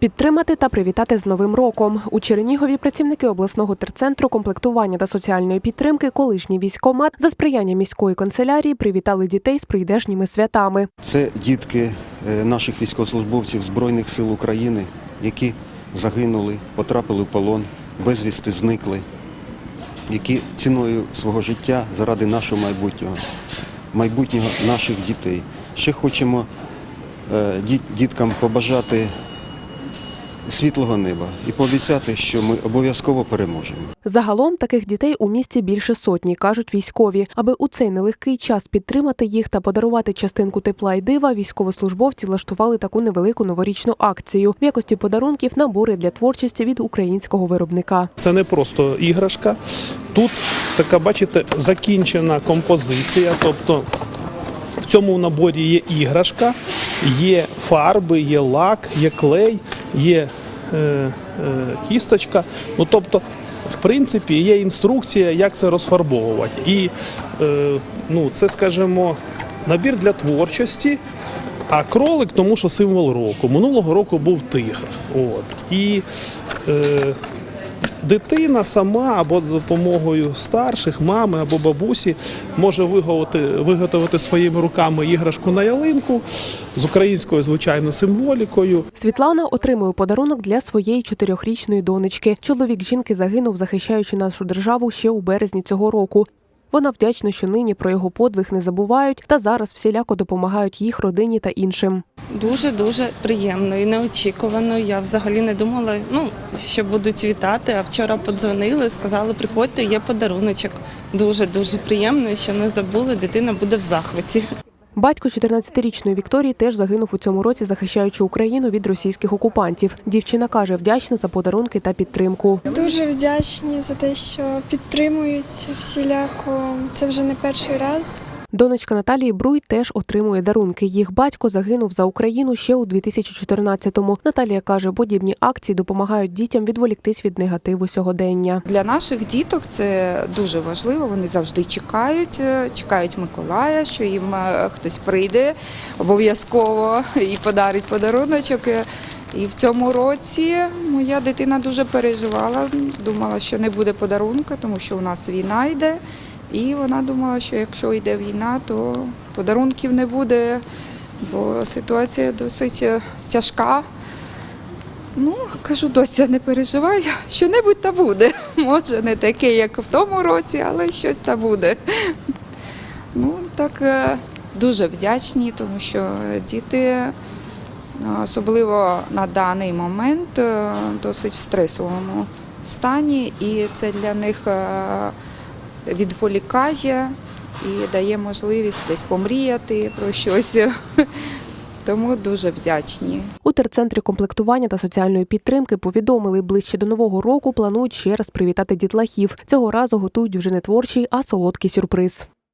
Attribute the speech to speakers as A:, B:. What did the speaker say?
A: Підтримати та привітати з новим роком у Чернігові працівники обласного терцентру комплектування та соціальної підтримки, колишній військомат за сприяння міської канцелярії привітали дітей з прийдешніми святами.
B: Це дітки е, наших військовослужбовців Збройних сил України, які загинули, потрапили в полон, безвісти зникли, які ціною свого життя заради нашого майбутнього, майбутнього наших дітей. Ще хочемо е, діткам побажати світлого неба і пообіцяти, що ми обов'язково переможемо.
A: Загалом таких дітей у місті більше сотні, кажуть військові. Аби у цей нелегкий час підтримати їх та подарувати частинку тепла й дива, військовослужбовці влаштували таку невелику новорічну акцію в якості подарунків набори для творчості від українського виробника.
C: Це не просто іграшка. Тут така, бачите, закінчена композиція. Тобто в цьому наборі є іграшка, є фарби, є лак, є клей, є е, е, кісточка. Ну, тобто, в принципі, є інструкція, як це розфарбовувати. І е, ну, це, скажімо, набір для творчості. А кролик, тому що символ року. Минулого року був тигр. От. І е, дитина сама або за допомогою старших, мами або бабусі може виготовити, своїми руками іграшку на ялинку з українською, звичайно, символікою.
A: Світлана отримує подарунок для своєї чотирьохрічної донечки. Чоловік жінки загинув, захищаючи нашу державу ще у березні цього року. Вона вдячна, що нині про його подвиг не забувають та зараз всіляко допомагають їх родині та іншим.
D: Дуже дуже приємно і неочікувано. Я взагалі не думала, ну що будуть вітати. А вчора подзвонили, сказали, приходьте, є подаруночок. Дуже дуже приємно, що не забули. Дитина буде в захваті.
A: Батько 14-річної Вікторії теж загинув у цьому році, захищаючи Україну від російських окупантів. Дівчина каже, вдячна за подарунки та підтримку.
E: Дуже вдячні за те, що підтримують всіляко. Це вже не перший раз.
A: Донечка Наталії Бруй теж отримує дарунки. Їх батько загинув за Україну ще у 2014-му. Наталія каже, подібні акції допомагають дітям відволіктись від негативу сьогодення.
F: Для наших діток це дуже важливо. Вони завжди чекають, е, чекають Миколая, що їм е, хтось прийде обов'язково і подарить подаруночок. Е, І в цьому році моя дитина дуже переживала, думала, що не буде подарунка, тому що у нас війна йде. І вона думала, що якщо йде війна, то подарунків не буде, бо ситуація досить е, тяжка. Ну, кажу, доця, не переживай, що-небудь та буде. Може, не таке, як в тому році, але щось та буде. Ну, так е, дуже вдячні, тому що діти, е, особливо на даний момент, досить в стресовому стані, і це для них відволікає і дає можливість десь помріяти про щось. Тому дуже вдячні.
A: У терцентрі комплектування та соціальної підтримки повідомили, ближче до нового року планують ще раз привітати дітлахів. Цього разу готують вже не творчий, а солодкий сюрприз.